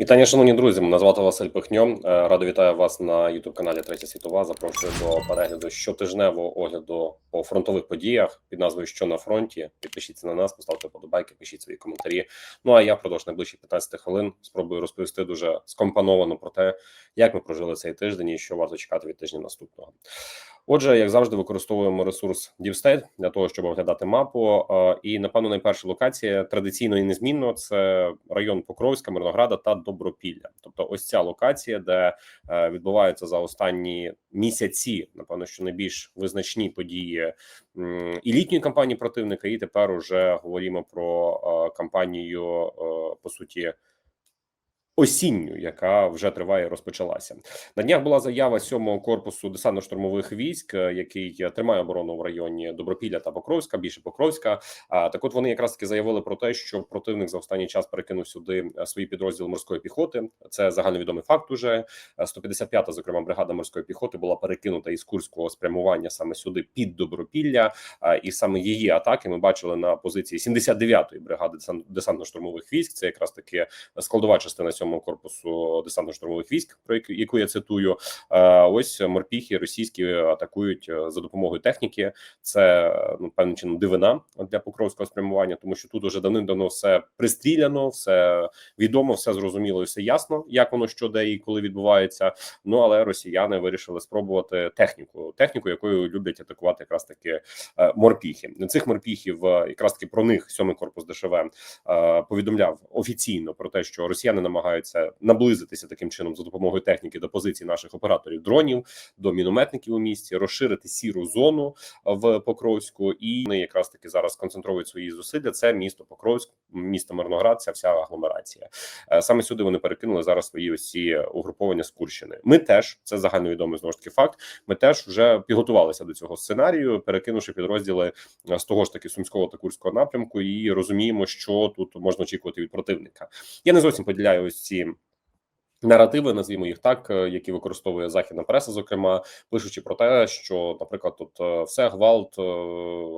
Вітання, шановні друзі. Мене звати Василь Пихньо. Е, Радо вітаю вас на youtube каналі Третя світова. Запрошую до перегляду щотижневого огляду по фронтових подіях під назвою Що на фронті. Підпишіться на нас, поставте подобайки, пишіть свої коментарі. Ну а я впродовж найближчих 15 хвилин спробую розповісти дуже скомпоновано про те, як ми прожили цей тиждень і що варто чекати від тижня наступного. Отже, як завжди, використовуємо ресурс DeepState для того, щоб оглядати мапу. І напевно, найперша локація традиційно і незмінно це район Покровська, Мирнограда та Добропілля. Тобто, ось ця локація, де е, відбуваються за останні місяці, напевно, що найбільш визначні події і літньої кампанії противника. І тепер уже говоримо про е, кампанію е, по суті. Осінню, яка вже триває, розпочалася на днях. Була заява сьомого корпусу десантно-штурмових військ, е, який тримає оборону в районі Добропілля та Покровська, більше Покровська. А так, от вони якраз таки заявили про те, що противник за останній час перекинув сюди е, свої підрозділи морської піхоти. Це загальновідомий факт. Уже 155-та, зокрема бригада морської піхоти, була перекинута із курського спрямування саме сюди під Добропілля, і саме її атаки ми бачили на позиції 79-ї бригади десант- десантно-штурмових військ. Це якраз таки складова частина сьомого корпусу десантно-штурмових військ, про яку- я цитую. Е, Ось морпіхи російські атакують е, за допомогою техніки. Це ну певним чином дивина для покровського спрямування, тому що тут уже давним-давно все пристріляно, все відомо, все зрозуміло і все ясно, як воно що де і коли відбувається. Ну але росіяни вирішили спробувати техніку, техніку, якою люблять атакувати якраз таки е, морпіхи. Цих морпіхів якраз таки про них сьомий корпус ДШВ повідомляв офіційно про те, що росіяни намагаються наблизитися таким чином за допомогою техніки до позицій наших операторів дронів, до мінометників у місті, розширити сіру зону в Покровську, і вони якраз таки зараз концентрують свої зусилля. Це місто Покровськ, місто Мирноград, ця вся агломерація. Е, Саме сюди вони перекинули зараз свої ось угруповання з Курщини. Ми теж це загальновідомий знову ж таки факт. Ми теж вже підготувалися до цього сценарію, перекинувши підрозділи е, з того ж таки сумського та курського напрямку, і розуміємо, що тут можна очікувати від противника. Я не зовсім поділяю ось ці. Наративи, назвімо їх так, е, які використовує західна преса, зокрема пишучи про те, що, наприклад, тут е, все гвалт е,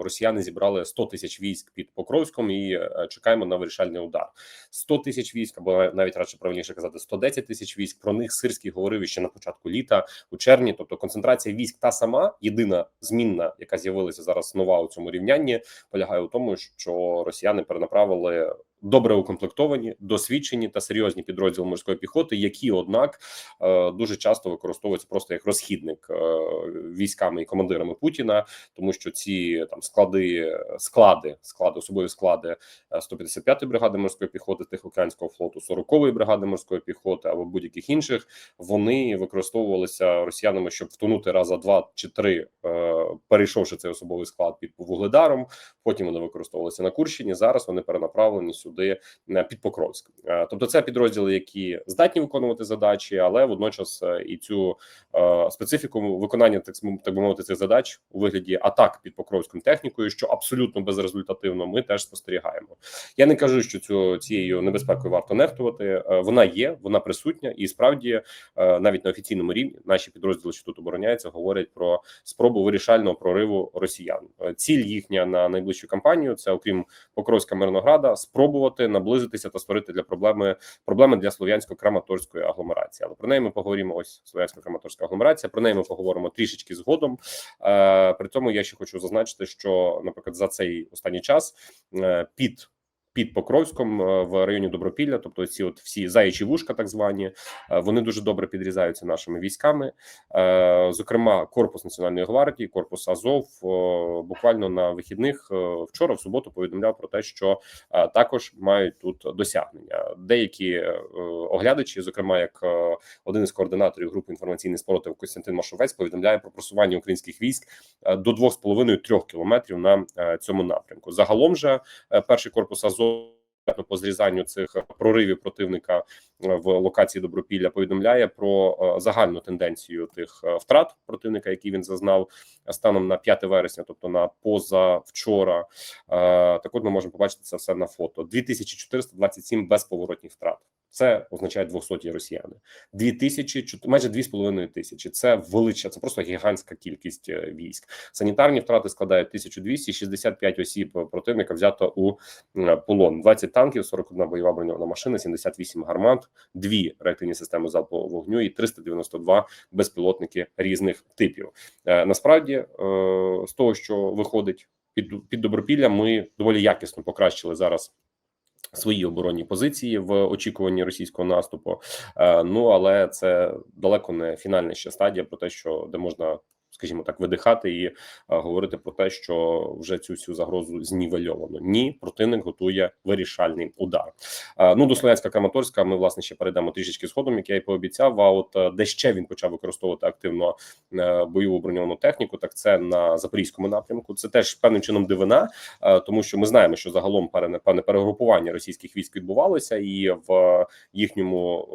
росіяни зібрали 100 тисяч військ під Покровськом і чекаємо на вирішальний удар. 100 тисяч військ, або навіть радше правильніше казати, 110 тисяч військ. Про них Сирський говорив ще на початку літа у червні. Тобто концентрація військ та сама єдина змінна, яка з'явилася зараз нова у цьому рівнянні, полягає у тому, що росіяни перенаправили добре укомплектовані, досвідчені та серйозні підрозділи морської піхоти, які однак е, дуже часто використовуються просто як розхідник е, військами і командирами Путіна, тому що ці там склади, склади, склади, особові склади е, 155-ї бригади морської піхоти Тихоокеанського флоту, 40-ї бригади морської піхоти або будь-яких інших, вони використовувалися росіянами, щоб втонути раза два чи три, е, перейшовши цей особовий склад під вугледаром. Потім вони використовувалися на Курщині. Зараз вони перенаправлені сюди е, під Покровськ. Е, Тобто, це підрозділи, які здатні виконувати задачі, але водночас е, і цю специфіку виконання так би мовити цих задач у вигляді атак під Покровськом технікою, що абсолютно безрезультативно, ми теж спостерігаємо. Я не кажу, що цю цією небезпекою варто нехтувати. Вона є, вона присутня, і справді навіть на офіційному рівні наші підрозділи, що тут обороняються, говорять про спробу вирішального прориву росіян. Ціль їхня на найближчу кампанію це, окрім Покровська Мирнограда, спробувати наблизитися та створити для проблеми проблеми для слов'янсько-краматорської агломерації. Але про неї ми поговоримо. Ось слов'янсько-краматорська агломерація. Про неї ми поговоримо трішечки згодом. Е, При цьому я ще хочу зазначити, що, наприклад, за цей останній час е, під під Покровськом е, в районі Добропілля, тобто ці от всі заячі вушка, так звані, е, вони дуже добре підрізаються нашими військами. Е, Зокрема, корпус національної гвардії, корпус Азов буквально на вихідних вчора, в суботу, повідомляв про те, що також мають тут досягнення. Деякі оглядачі, зокрема, як один із координаторів групи інформаційний спротив Костянтин Машовець, повідомляє про просування українських військ до 2,5-3 кілометрів на цьому напрямку. Загалом же перший корпус Азов по зрізанню цих проривів противника е, в локації Добропілля повідомляє про е, загальну тенденцію тих е, втрат противника, які він зазнав станом на 5 вересня, тобто на позавчора. Так от ми можемо побачити це все на фото: 2427 безповоротних втрат. Це означає 200 росіяни. Дві тисячі майже дві з половиною тисячі. Це велича, це просто гігантська кількість е, військ. Санітарні втрати складають 1200, 65 осіб противника взято у е, полон. 20 танків, 41 бойова броньована машина, 78 гармат, дві реактивні системи залпового вогню і 392 безпілотники різних типів. Е, Насправді, е, з того, що виходить під під добропілля, ми доволі якісно покращили зараз. Свої оборонні позиції в очікуванні російського наступу, Е, ну але це далеко не фінальна ще стадія про те, що де можна, скажімо так, видихати і е, говорити про те, що вже цю всю загрозу знівельовано. Ні, противник готує вирішальний удар. Е, ну до Слов'янська Краматорська ми власне ще перейдемо трішечки згодом, як я і пообіцяв. А от е, де ще він почав використовувати активно бойову броньовану техніку, так це на запорізькому напрямку. Це теж певним чином дивина, тому що ми знаємо, що загалом певне перегрупування російських військ відбувалося, і в їхньому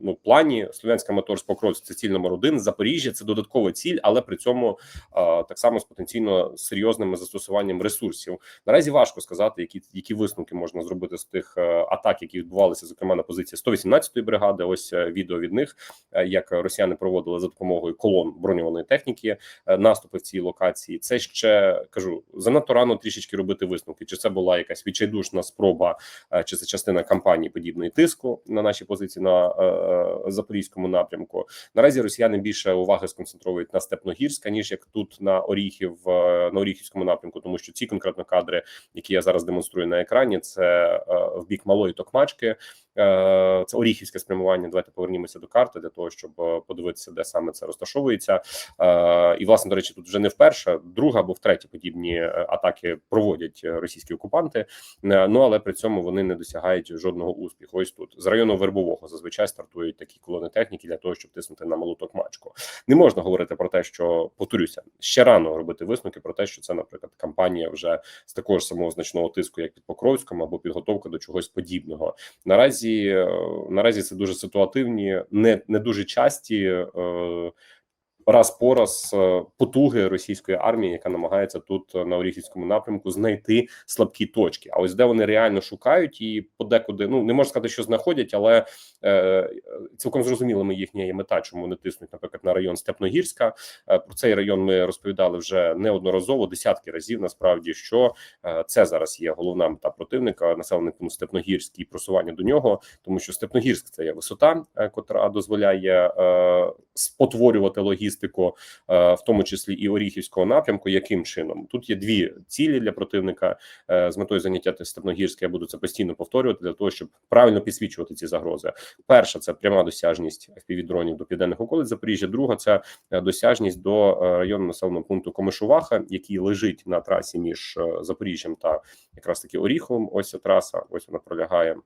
ну плані Слов'янська Моторс Покровськ це ціль номер один. Запоріжжя це додаткова ціль, але при цьому е, так само з потенційно серйозним застосуванням ресурсів. Наразі важко сказати, які які висновки можна зробити з тих е, атак, які відбувалися, зокрема на позиції 118-ї бригади. Ось е, відео від них, е, як росіяни проводили за допомогою колон броньованої техніки наступи в цій локації. Це ще кажу занадто рано трішечки робити висновки. Чи це була якась відчайдушна спроба, чи це частина кампанії подібної тиску на наші позиції на запорізькому напрямку? Наразі росіяни більше уваги сконцентрують на Степногірська, ніж як тут на Оріхів е, на Оріхівському напрямку, тому що ці конкретно кадри, які я зараз демонструю на екрані, це е, в бік малої токмачки. Е, Це Оріхівське спрямування. Давайте повернімося до карти для того, щоб е, подивитися, де саме це розташовується. Е, І власне до речі, тут вже не вперше, друга або втретє подібні е, атаки проводять е, російські окупанти. Е, Ну але при цьому вони не досягають жодного успіху. Ось тут з району Вербового зазвичай стартують такі колони техніки для того, щоб тиснути на молоток мачку. Не можна говорити про те, що повторюся ще рано робити висновки про те, що це, наприклад, кампанія вже з такого ж самого значного тиску, як під Покровськом, або підготовка до чогось подібного. Наразі е, наразі це дуже ситуативні, не не дуже часті. Е, Раз по раз потуги російської армії, яка намагається тут е, на Оріхівському напрямку знайти слабкі точки. А ось де вони реально шукають і подекуди ну не можна сказати, що знаходять, але е, цілком зрозумілими їхня є мета, чому вони тиснуть, наприклад, на район Степногірська. Е, про цей район ми розповідали вже неодноразово, десятки разів. Насправді, що е, це зараз є головна мета противника, населений пункт Степногірський і просування до нього, тому що Степногірськ це є висота, е, котра дозволяє е, спотворювати логістику, е, в тому числі і Оріхівського напрямку. Яким чином тут є дві цілі для противника е, з метою заняття Степногірська. Я буду це постійно повторювати для того, щоб правильно підсвічувати ці загрози. Перша це пряма досяжність FPV-дронів до південних околиць Запоріжжя. Друга це е, досяжність до району населеного пункту Комишуваха, який лежить на трасі між Запоріжжям та якраз таки Оріховим. Ось ця траса, ось вона пролягає.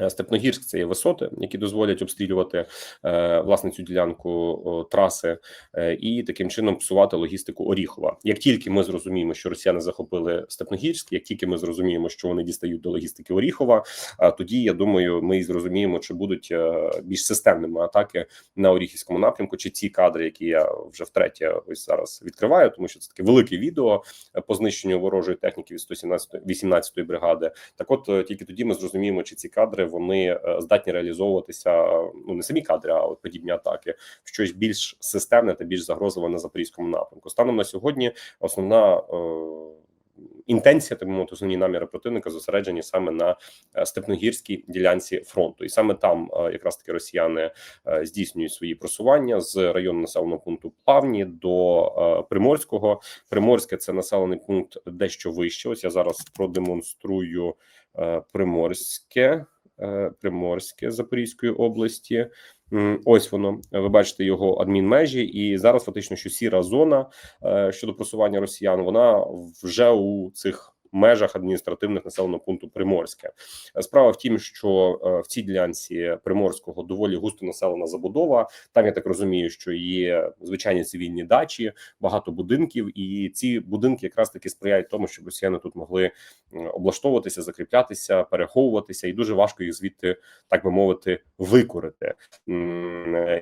Е, Степногірськ це є висоти, які дозволять обстрілювати е, власне цю ділянку о, траси е, і таким чином псувати логістику Оріхова. Як тільки ми зрозуміємо, що росіяни захопили Степногірськ, як тільки ми зрозуміємо, що вони дістають до логістики Оріхова, а тоді я думаю, ми і зрозуміємо, чи будуть е, більш системними атаки на Оріхівському напрямку, чи ці кадри, які я вже втретє ось зараз відкриваю, тому що це таке велике відео е, по знищенню ворожої техніки від 117 18-ї бригади. Так, от е, тільки тоді ми зрозуміємо, чи ці кадри вони е, здатні реалізовуватися. е, Ну не самі кадри, а от подібні атаки в щось більш системне та більш загрозливе на запорізькому напрямку. Станом на сьогодні основна. Е, Інтенція, так мовити, основні наміри противника зосереджені саме на степногірській ділянці фронту, і саме там якраз таки росіяни здійснюють свої просування з району населеного пункту Плавні до Приморського. Приморське це населений пункт дещо вище. Ось я зараз продемонструю Приморське, Приморське Запорізької області. Ось воно. Ви бачите його адмінмежі, і зараз фактично, що сіра зона е, щодо просування росіян, вона вже у цих межах адміністративних населеного пункту Приморське. Справа в тім, що е, в цій ділянці Приморського доволі густо населена забудова. Там я так розумію, що є звичайні цивільні дачі, багато будинків, і ці будинки якраз таки сприяють тому, щоб росіяни тут могли облаштовуватися, закріплятися, переховуватися, і дуже важко їх звідти, так би мовити, викорити.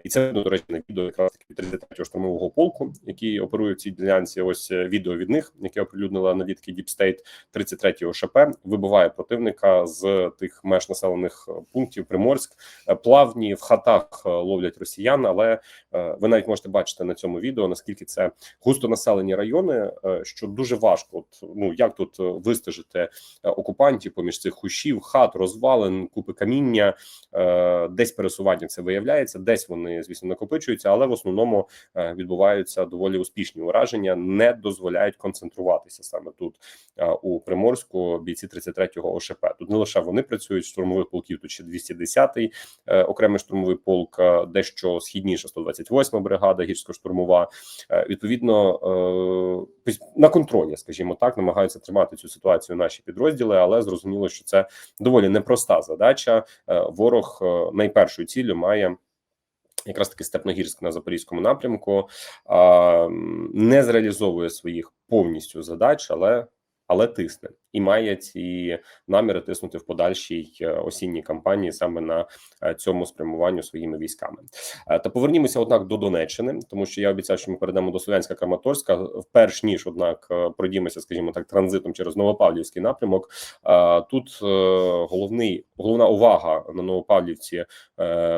І це до речі на відео якраз таки 33-го штурмового полку, який оперує в цій ділянці. Ось е, відео від них, яке оприлюднила аналітики State. 33 ОШП, вибиває противника з тих меж населених пунктів. Приморськ Е, плавні в хатах е, ловлять росіян, але е, ви навіть можете бачити на цьому відео наскільки це густонаселені райони, е, що дуже важко. От ну як тут е, вистежити е, окупантів поміж цих хущів, хат, розвалин, купи каміння, е, десь пересування це виявляється, десь вони звісно накопичуються, але в основному е, відбуваються доволі успішні ураження, не дозволяють концентруватися саме тут е, у Приморську. Бійці 33-го ОШП. Тут не лише вони працюють штурмових полків, тут ще 210-й е, окремий штурмовий полк, е, дещо східніше 128-ма бригада гірсько-штурмова. Е, Відповідно е, на контролі, скажімо так, намагаються тримати цю ситуацію наші підрозділи, але зрозуміло, що це доволі непроста задача. Е, Ворог е, найпершою ціллю має. Якраз таки Степногірськ на запорізькому напрямку а, не зреалізовує своїх повністю задач, але але тисне і має ці наміри тиснути в подальшій е, осінній кампанії саме на е, цьому спрямуванню своїми військами. Е, Та повернімося, однак, до Донеччини, тому що я обіцяв, що ми перейдемо до Слов'янська Краматорська. Перш ніж, однак, пройдімося, скажімо так, транзитом через Новопавлівський напрямок. Тут головний головна увага на Новопавлівці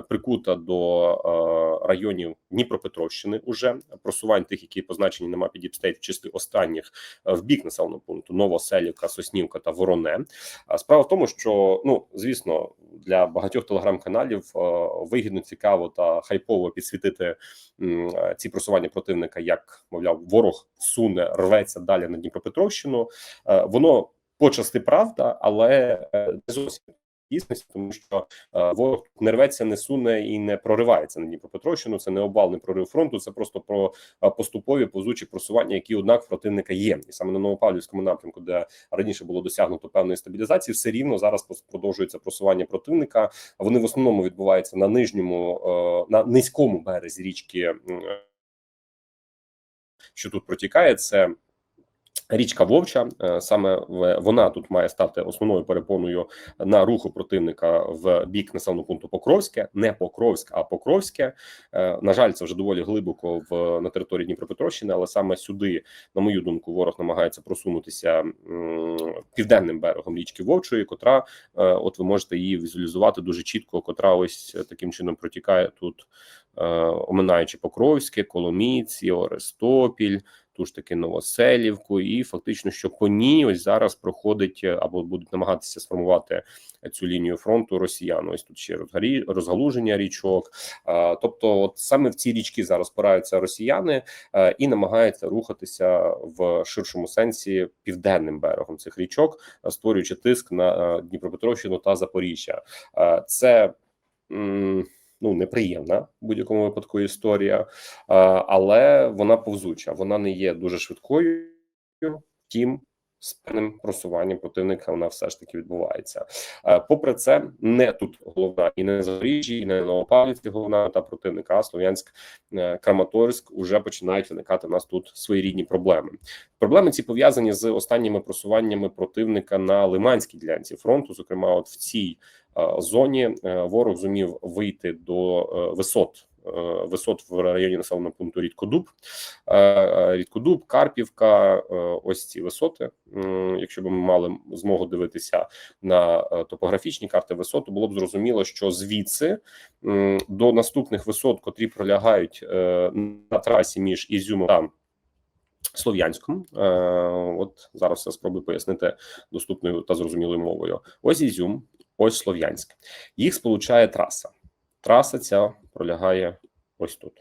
прикута до районів Дніпропетровщини. Уже просувань тих, які позначені на мапі Діпстейт, в числі останніх в бік населеного пункту Новоселівка, Соснівка та Вороне. Справа в тому, що ну звісно для багатьох телеграм-каналів е, вигідно цікаво та хайпово підсвітити е, ці просування противника, як мовляв, ворог суне рветься далі на Дніпропетровщину. Е, Воно почасти правда, але не зовсім дійсності, тому що е, ворог не рветься, не суне і не проривається на Дніпропетровщину. Це не обвальний прорив фронту, це просто про е, поступові позучі просування, які однак противника є, і саме на Новопавлівському напрямку, де раніше було досягнуто певної стабілізації, все рівно зараз продовжується просування противника. Вони в основному відбуваються на нижньому, е, на низькому березі річки, що тут протікає. Це Річка Вовча Е, саме вона тут має стати основною перепоною на руху противника в бік населеного пункту Покровське, не Покровськ, а Покровське. Е, На жаль, це вже доволі глибоко в на території Дніпропетровщини, але саме сюди, на мою думку, ворог намагається просунутися південним берегом річки Вовчої, котра, е, от ви можете її візуалізувати дуже чітко, котра ось таким чином протікає тут, оминаючи Покровське, Коломіці, Орестопіль ту ж таки Новоселівку, і фактично, що по ній ось зараз проходить е, або будуть намагатися сформувати цю лінію фронту росіян. Ось тут ще розгалуження річок. Тобто, от саме в ці річки зараз спираються росіяни е, і намагаються рухатися в ширшому сенсі південним берегом цих річок, е, створюючи тиск на Дніпропетровщину та Запоріжжя. Це ну неприємна в будь-якому випадку історія, е, але вона повзуча. Вона не є дуже швидкою. Втім, з певним просуванням противника вона все ж таки відбувається. Е, Попри це, не тут головна і не Запоріжжі, і не Новопавлівці головна мета противника, Слов'янськ е, Краматорськ уже починають виникати в нас тут своєрідні проблеми. Проблеми ці пов'язані з останніми просуваннями противника на Лиманській ділянці фронту. Зокрема, от в цій е, зоні ворог зумів вийти до висот. Е, Висот в районі населеного пункту Рідкодуб, Е, е, Рідкодуб, Карпівка. Ось ці висоти. Якщо б ми мали змогу дивитися на топографічні карти висот, було б зрозуміло, що звідси до наступних висот, котрі пролягають на трасі між Ізюмом та Слов'янськом. Е, От зараз я спробую пояснити доступною та зрозумілою мовою. Ось Ізюм, ось Слов'янськ. Їх сполучає траса. Траса ця пролягає ось тут.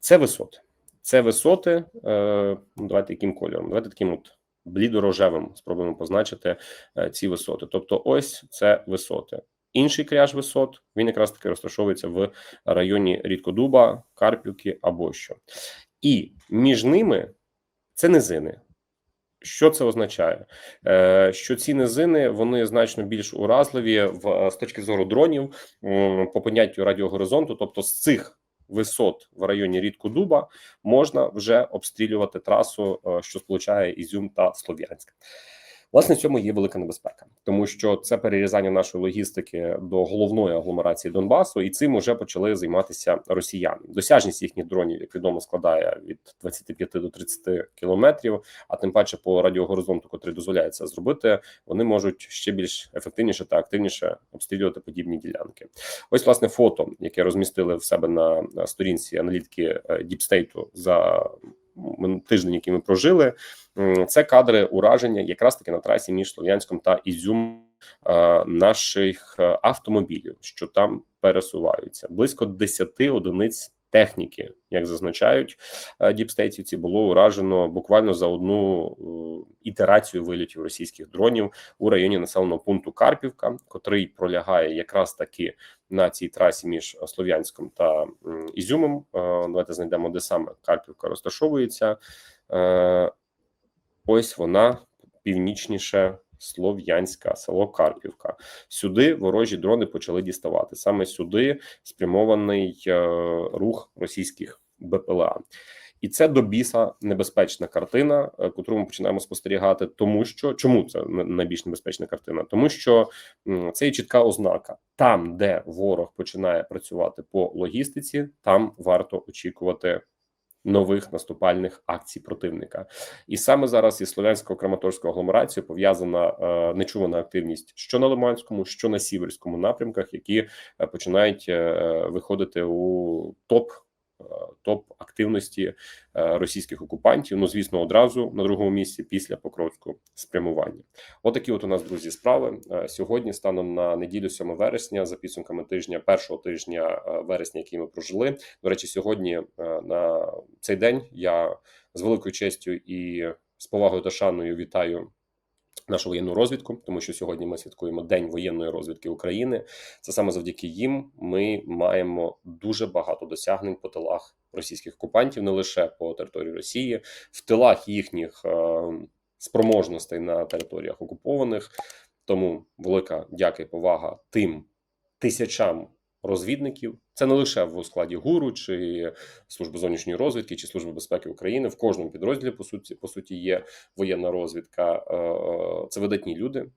Це висоти. Це висоти. Е, давайте яким кольором? Давайте таким от блідорожевим спробуємо позначити е, ці висоти. Тобто, ось це висоти. Інший кряж висот він якраз таки розташовується в районі Рідкодуба, Карпівки або що. І між ними це низини. Що це означає? Е, Що ці низини вони значно більш уразливі в з точки зору дронів по поняттю радіогоризонту, тобто з цих висот в районі Рідкодуба можна вже обстрілювати трасу, е, що сполучає Ізюм та Слов'янськ. Власне, в цьому є велика небезпека, тому що це перерізання нашої логістики до головної агломерації Донбасу, і цим уже почали займатися росіяни. Досяжність їхніх дронів, як відомо, складає від 25 до 30 кілометрів. А тим паче по радіогоризонту, котрий дозволяє це зробити, вони можуть ще більш ефективніше та активніше обстрілювати подібні ділянки. Ось власне фото, яке розмістили в себе на сторінці аналітики Діпстейту за тиждень, який ми прожили. Це кадри ураження якраз таки на трасі між Слов'янськом та Ізюм е, наших е, автомобілів, що там пересуваються. Близько 10 одиниць техніки, як зазначають е, діпстейтівці, було уражено буквально за одну е, ітерацію вильотів російських дронів у районі населеного пункту Карпівка, котрий пролягає якраз таки на цій трасі між Слов'янськом та Ізюмом. Давайте знайдемо, де саме Карпівка розташовується. Ось вона північніше Слов'янська, село Карпівка. Сюди ворожі дрони почали діставати. Саме сюди спрямований е, рух російських БПЛА. І це до біса небезпечна картина, е, котру ми починаємо спостерігати, тому що чому це найбільш небезпечна картина? Тому що це є чітка ознака: там, де ворог починає працювати по логістиці, там варто очікувати нових наступальних акцій противника. І саме зараз із слов'янсько-краматорською агломерацією пов'язана е, нечувана активність що на Лиманському, що на Сіверському напрямках, які е, починають е, виходити у топ. Топ активності е, російських окупантів. Ну звісно, одразу на другому місці після Покровського спрямування. Отакі, от у нас друзі, справи Е, сьогодні. Станом на неділю, 7 вересня, за підсумками тижня, першого тижня е, вересня, який ми прожили. До речі, сьогодні на цей день я з великою честю і з повагою та шаною вітаю нашу воєнну розвідку, тому що сьогодні ми святкуємо День воєнної розвідки України. Це саме завдяки їм ми маємо дуже багато досягнень по тилах російських окупантів, не лише по території Росії, в тилах їхніх е, спроможностей на територіях окупованих. Тому велика дяка і повага тим тисячам розвідників. Це не лише в складі ГУРу чи служби зовнішньої розвідки чи служби безпеки України. В кожному підрозділі по суті по суті є воєнна розвідка. Е, Це видатні люди,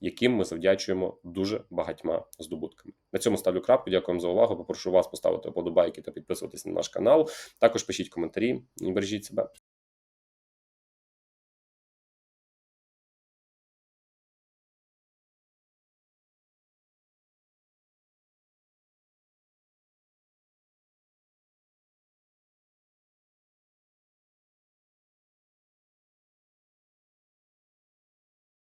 яким ми завдячуємо дуже багатьма здобутками. На цьому ставлю крапку. Дякуємо за увагу. Попрошу вас поставити вподобайки та підписуватись на наш канал. Також пишіть коментарі бережіть себе.